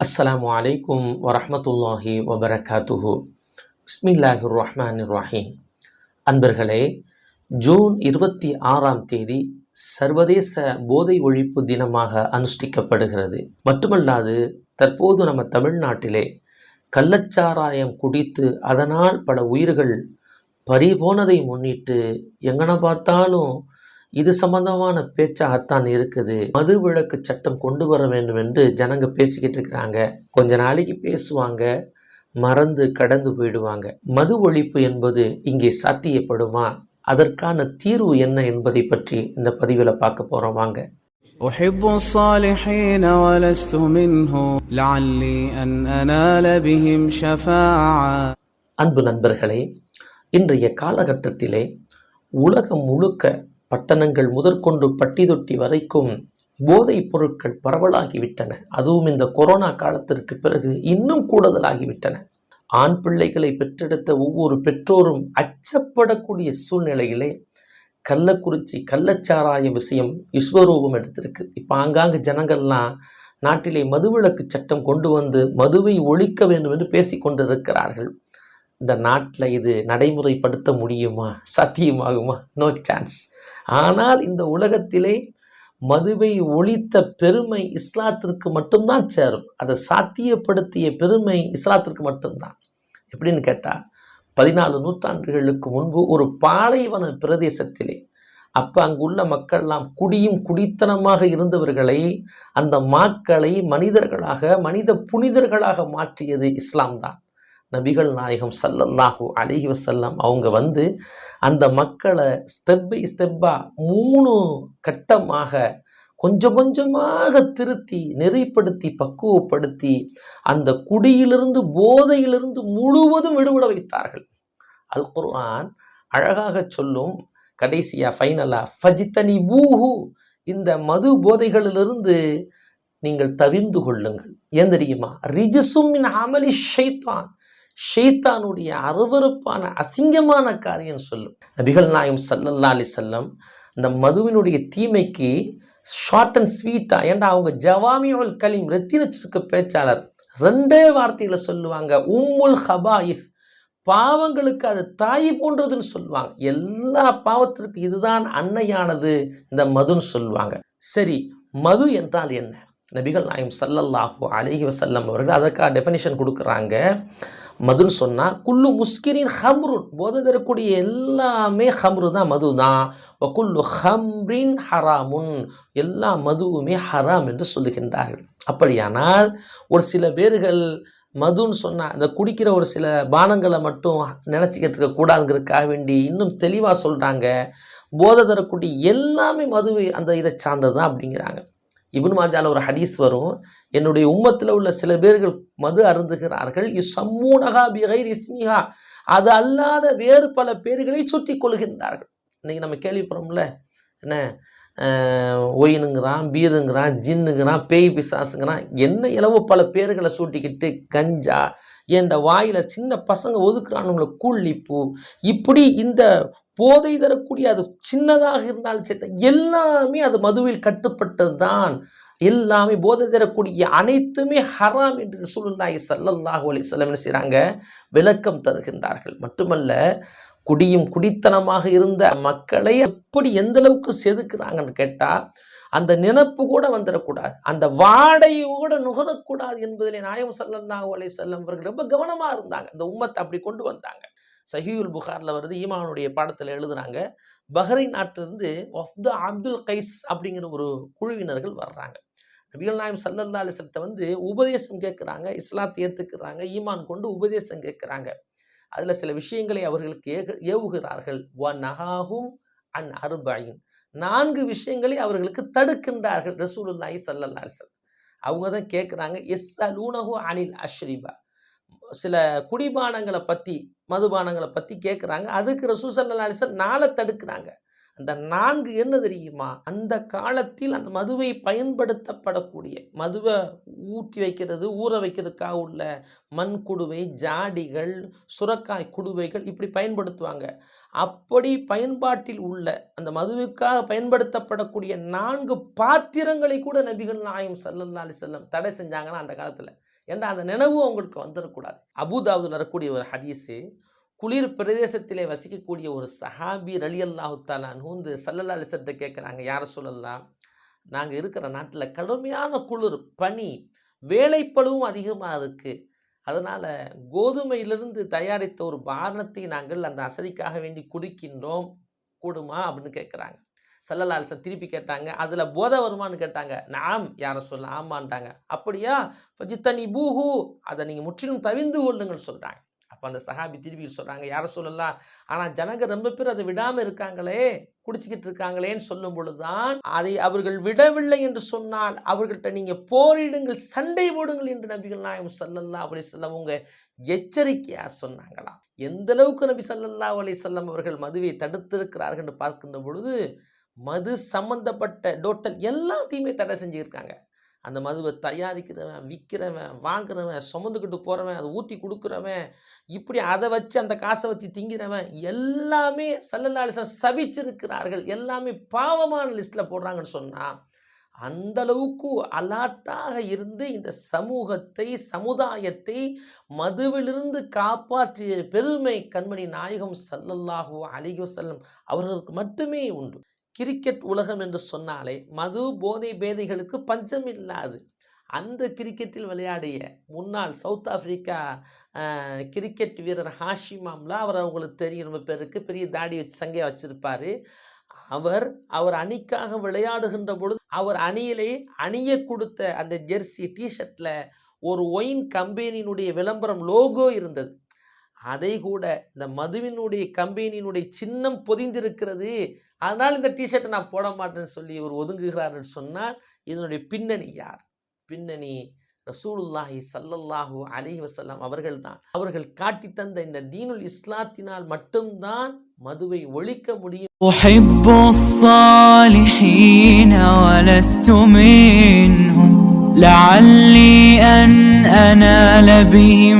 அஸ்லாம் அலைக்கும் வரமத்துல்லாஹி வபரகாத்துஹு பிஸ்மில்லாஹி ரஹ்மான் ரஹீம் அன்பர்களே ஜூன் இருபத்தி ஆறாம் தேதி சர்வதேச போதை ஒழிப்பு தினமாக அனுஷ்டிக்கப்படுகிறது. மட்டுமல்லாது தற்போது நம்ம தமிழ்நாட்டிலே கள்ளச்சாராயம் குடித்து அதனால் பல உயிர்கள் பறிபோனதை முன்னிட்டு எங்கன பார்த்தாலும் இது சம்பந்தமான பேச்சாகத்தான் இருக்குது மது விளக்கு சட்டம் கொண்டு வர வேண்டும் என்று ஜனங்க பேசிக்கிட்டு இருக்கிறாங்க கொஞ்ச நாளைக்கு பேசுவாங்க மறந்து கடந்து போயிடுவாங்க மது ஒழிப்பு என்பது இங்கே சாத்தியப்படுமா அதற்கான தீர்வு என்ன என்பதை பற்றி இந்த பதிவில் பார்க்க போறோம் வாங்க أحب الصالحين ولست منهم لعلي أن أنال بهم شفاعة அன்பு நண்பர்களே இன்றைய காலகட்டத்திலே உலகம் முழுக்க பட்டணங்கள் முதற்கொண்டு பட்டி தொட்டி வரைக்கும் போதைப் பொருட்கள் பரவலாகிவிட்டன. அதுவும் இந்த கொரோனா காலத்திற்கு பிறகு இன்னும் கூடுதலாகிவிட்டன. ஆண் பிள்ளைகளை பெற்றெடுத்த ஒவ்வொரு பெற்றோரும் அச்சப்படக்கூடிய சூழ்நிலையிலே கள்ளக்குறிச்சி கள்ளச்சாராய விஷயம் விஸ்வரூபம் எடுத்திருக்கு. இப்போ ஆங்காங்கு ஜனங்கள்லாம் நாட்டிலே மதுவிலக்கு சட்டம் கொண்டு வந்து மதுவை ஒழிக்க வேண்டும் என்று பேசிக் கொண்டிருக்கிறார்கள். இந்த நாட்டில் இது நடைமுறைப்படுத்த முடியுமா? சாத்தியமாகுமா? நோ சான்ஸ் ஆனால் இந்த உலகத்திலே மதுவை ஒழித்த பெருமை இஸ்லாத்திற்கு மட்டும்தான் சேரும். அதை சாத்தியப்படுத்திய பெருமை இஸ்லாத்திற்கு மட்டும்தான். எப்படின்னு கேட்டால் பதினாலு நூற்றாண்டுகளுக்கு முன்பு ஒரு பாலைவன பிரதேசத்திலே அப்போ அங்குள்ள மக்கள்லாம் குடியும் குடித்தனமாக இருந்தவர்களை அந்த மாக்களை மனிதர்களாக மனித புனிதர்களாக மாற்றியது இஸ்லாம் தான் நபிகள் நாயகம் சல்லல்லாஹு அலிஹி வசல்லாம் அவங்க வந்து அந்த மக்களை ஸ்டெப் பை ஸ்டெப்பாக மூணு கட்டமாக கொஞ்சம் கொஞ்சமாக திருத்தி நெறிப்படுத்தி பக்குவப்படுத்தி அந்த குடியிலிருந்து போதையிலிருந்து முழுவதும் விடுபட வைத்தார்கள். அல் குர்ஆன் அழகாக சொல்லும் கடைசியா ஃபைனலா ஃபஜித்தனி பூஹு இந்த மது போதைகளிலிருந்து நீங்கள் தவிர்ந்து கொள்ளுங்கள். ஏன் தெரியுமா? ரிஜிசும் மின் அமலி ஷைத்தான். ஷெய்தானுடைய அருவருப்பான அசிங்கமான காரியம் சொல்லும். நபிகள் நாயம் சல்லல்லா அலி செல்லம் இந்த மதுவினுடைய தீமைக்கு ஷார்ட் அண்ட் ஸ்வீட்டா ஏன்டா அவங்க ஜவாமியுல் கலீம் ரத்தின சுருக்க பேச்சாளர் ரெண்டே வார்த்தையில் சொல்லுவாங்க உம்முல் ஹபாயிஸ் பாவங்களுக்கு அது தாய் போன்றதுன்னு சொல்லுவாங்க. எல்லா பாவத்திற்கு இதுதான் அன்னையானது இந்த மதுன்னு சொல்லுவாங்க. சரி மது என்றால் என்ன? நபிகள் நாயம் சல்லல்லாஹு அலைஹி வசல்லம் அவர்கள் அதற்காக டெஃபினிஷன் கொடுக்குறாங்க. மதுன்னு சொன்னால் குல்லு முஸ்கிரின் ஹம்ருன். போதை தரக்கூடிய எல்லாமே ஹம்ரு தான் மது தான். குல்லு ஹம்ரின் ஹராமுன். எல்லா மதுவுமே ஹராம் என்று சொல்லுகின்றார்கள். அப்படியானால் ஒரு சில பேர்கள் மதுன்னு சொன்னால் அந்த குடிக்கிற ஒரு சில பானங்களை மட்டும் நினச்சிக்கிட்டு இருக்கக்கூடாதுங்கிறதுக்காக வேண்டி இன்னும் தெளிவாக சொல்கிறாங்க போதை தரக்கூடிய எல்லாமே மதுவை அந்த இதை சார்ந்தது தான் அப்படிங்கிறாங்க. இபுன் மாஜால ஒரு ஹதீஸ் வரும். என்னுடைய உம்மத்தில் உள்ள சில பேர்கள் மது அருந்துகிறார்கள். இசம்மூனகா பிகைர் இஸ்மிஹா. அது அல்லாத வேறு பல பேர்களை சுற்றி கொள்கின்றார்கள். இன்னைக்கு நம்ம கேள்விப்படுறோம்ல என்ன? ஒயினுங்கிறான் பீருங்கிறான் ஜின்னுங்கிறான் பேய் பிசாசுங்கிறான். என்ன இளவு பல பேர்களை சூட்டிக்கிட்டு கஞ்சா இந்த வாயில் சின்ன பசங்க ஒதுக்குறானுங்கள கூழ்லிப்பு இப்படி இந்த போதை தரக்கூடிய அது சின்னதாக இருந்தாலும் சரி எல்லாமே அது மதுவில் கட்டுப்பட்டது தான் எல்லாமே போதை தரக்கூடிய அனைத்துமே ஹராம் என்று ரசூலுல்லாஹி சல்லல்லாஹு அலைஹி வஸல்லம் என்ன செய்கிறாங்க விளக்கம் தருகின்றார்கள். மட்டுமல்ல குடியும் குடித்தனமாக இருந்த மக்களை எப்படி எந்த அளவுக்கு செதுக்குறாங்கன்னு கேட்டால் அந்த நினப்பு கூட வந்துடக்கூடாது அந்த வாடையை கூட நுகரக்கூடாது என்பதிலே நாயம் சல்லல்லாஹு அலைஹி செல்லம் அவர்கள் ரொம்ப கவனமாக இருந்தாங்க. அந்த உம்மத்தை அப்படி கொண்டு வந்தாங்க. சஹியுல் புகாரில் வருது ஈமானுடைய பாடத்தில் எழுதுறாங்க பஹ்ரைன் நாட்டிலிருந்து வஃப்து அப்துல் கைஸ் அப்படிங்கிற ஒரு குழுவினர்கள் வர்றாங்க. நபிகள் நாயம் சல்லல்லா அலிசத்தை வந்து உபதேசம் கேட்குறாங்க இஸ்லாத்தை ஏற்றுக்கிறாங்க ஈமான் கொண்டு உபதேசம் கேட்குறாங்க. அதில் சில விஷயங்களை அவர்களுக்கு ஏக ஏவுகிறார்கள். வ நகாகும் அன் அர்பாயின் நான்கு விஷயங்களை அவர்களுக்கு தடுக்கின்றார்கள் ரசூலுல்லாஹி சல்லல்லா அலிசல் அவங்க தான் கேட்குறாங்க எஸ் அலூனஹு அனில் அஷ்ரிபா. சில குடிபானங்களை பற்றி மதுபானங்களை பற்றி கேட்குறாங்க அதுக்கு ரசூ சல்லா அலிசல் நாளை தடுக்கிறாங்க. அந்த நான்கு என்ன தெரியுமா? அந்த காலத்தில் அந்த மதுவை பயன்படுத்தப்படக்கூடிய மதுவை ஊற்றி வைக்கிறது ஊற வைக்கிறதுக்காக உள்ள மண் குடுவை ஜாடிகள் சுரக்காய் குடுவைகள் இப்படி பயன்படுத்துவாங்க. அப்படி பயன்பாட்டில் உள்ள அந்த மதுவுக்காக பயன்படுத்தப்படக்கூடிய நான்கு பாத்திரங்களை கூட நபிகள் நாயம் சல்லல்லா அலி செல்லம் தடை செஞ்சாங்கன்னா அந்த காலத்தில். ஏன்னா அந்த நினைவு அவங்களுக்கு வந்துடக்கூடாது அபுதாபுதில் வரக்கூடிய ஒரு ஹதீஸு குளிர் பிரதேசத்திலே வசிக்கக்கூடிய ஒரு சஹாபி ரலி அல்லாஹுத்தாலான் வந்து சல்லல்லா அலிசத்தை கேட்குறாங்க யாரை சொல்லலாம்? நாங்கள் இருக்கிற நாட்டில் கடுமையான குளிர் பனி வேலைப்பழுவும் அதிகமாக இருக்குது அதனால் கோதுமையிலிருந்து தயாரித்த ஒரு பானத்தை நாங்கள் அந்த அசதிக்காக வேண்டி குடிக்கின்றோம். கூடுமா? அப்படின்னு கேட்குறாங்க. சல்லல்லா அலிசன் திருப்பி கேட்டாங்க. அதில் போதை வருமான்னு கேட்டாங்க. நாம் யாரை சொல்ல ஆமான்ட்டாங்க. அப்படியா? ஃபஜித்தனி பூஹு அதை நீங்கள் முற்றிலும் தவிந்து கொள்ளுங்கள் சொல்கிறாங்க அப்போ அந்த சஹாபி திருப்பி சொல்கிறாங்க யாரை சொல்லலாம் ஆனால் ஜனங்க ரொம்ப பேர் அதை விடாமல் இருக்காங்களே குடிச்சிக்கிட்டு இருக்காங்களேன்னு சொல்லும் பொழுதுதான் அதை அவர்கள் விடவில்லை என்று சொன்னால் அவர்கள்ட்ட நீங்கள் போரிடுங்கள் சண்டை போடுங்கள் என்று நபிகள் நாயம் சல்லல்லா அலி செல்லம் உங்க எச்சரிக்கையாக சொன்னாங்களாம் எந்த அளவுக்கு நபி சல்லல்லா அலி செல்லம் அவர்கள் மதுவை தடுத்திருக்கிறார்கள் பார்க்கின்ற பொழுது மது சம்பந்தப்பட்ட டோட்டல் எல்லாத்தையுமே தடை செஞ்சுருக்காங்க. அந்த மதுவை தயாரிக்கிறவன் விற்கிறவன் வாங்குறவன் சுமந்துக்கிட்டு போகிறவன் அதை ஊற்றி கொடுக்குறவன் இப்படி அதை வச்சு அந்த காசை வச்சு திங்கிறவன் எல்லாமே சல்லல்லாலிசன் சபிச்சிருக்கிறார்கள். எல்லாமே பாவமான லிஸ்ட்டில் போடுறாங்கன்னு சொன்னால் அந்த அளவுக்கு அலாட்டாக இருந்து இந்த சமூகத்தை சமுதாயத்தை மதுவிலிருந்து காப்பாற்றிய பெருமை கண்மணி நாயகம் சல்லல்லாஹு அலிஹி செல்லும் அவர்களுக்கு மட்டுமே உண்டு. கிரிக்கெட் உலகம் என்று சொன்னாலே மது போதை பேதைகளுக்கு பஞ்சம் இல்லாது. அந்த கிரிக்கெட்டில் விளையாடிய முன்னாள் சவுத் ஆப்பிரிக்கா கிரிக்கெட் வீரர் ஹாஷிம் அம்லா அவர் அவங்களுக்கு தெரியும். ரொம்ப பேருக்கு பெரிய தாடி வச்சு சங்கையாக வச்சுருப்பார். அவர் அவர் அணிக்காக விளையாடுகின்ற பொழுது அவர் அணியிலே அணிய கொடுத்த அந்த ஜெர்சி டிஷர்ட்டில் ஒரு ஒயின் கம்பெனியினுடைய விளம்பரம் லோகோ இருந்தது. அதை கூட இந்த மதுவினுடைய கம்பெனியினுடைய சின்னம் பொதிந்திருக்கிறது அதனால் இந்த டிஷர்ட்டை நான் போட மாட்டேன்னு சொல்லி இவர் ஒதுங்குகிறார் என்று சொன்னால் இதனுடைய பின்னணி யார் பின்னணி ரசூலுல்லாஹி ஸல்லல்லாஹு அலைஹி வஸல்லம் அவர்கள்தான் அவர்கள் காட்டி தந்த இந்த தீனுல் இஸ்லாத்தினால் மட்டும்தான் மதுவை ஒழிக்க முடியும் أحب الصالحين ولست منهم لعلي أن أنال بهم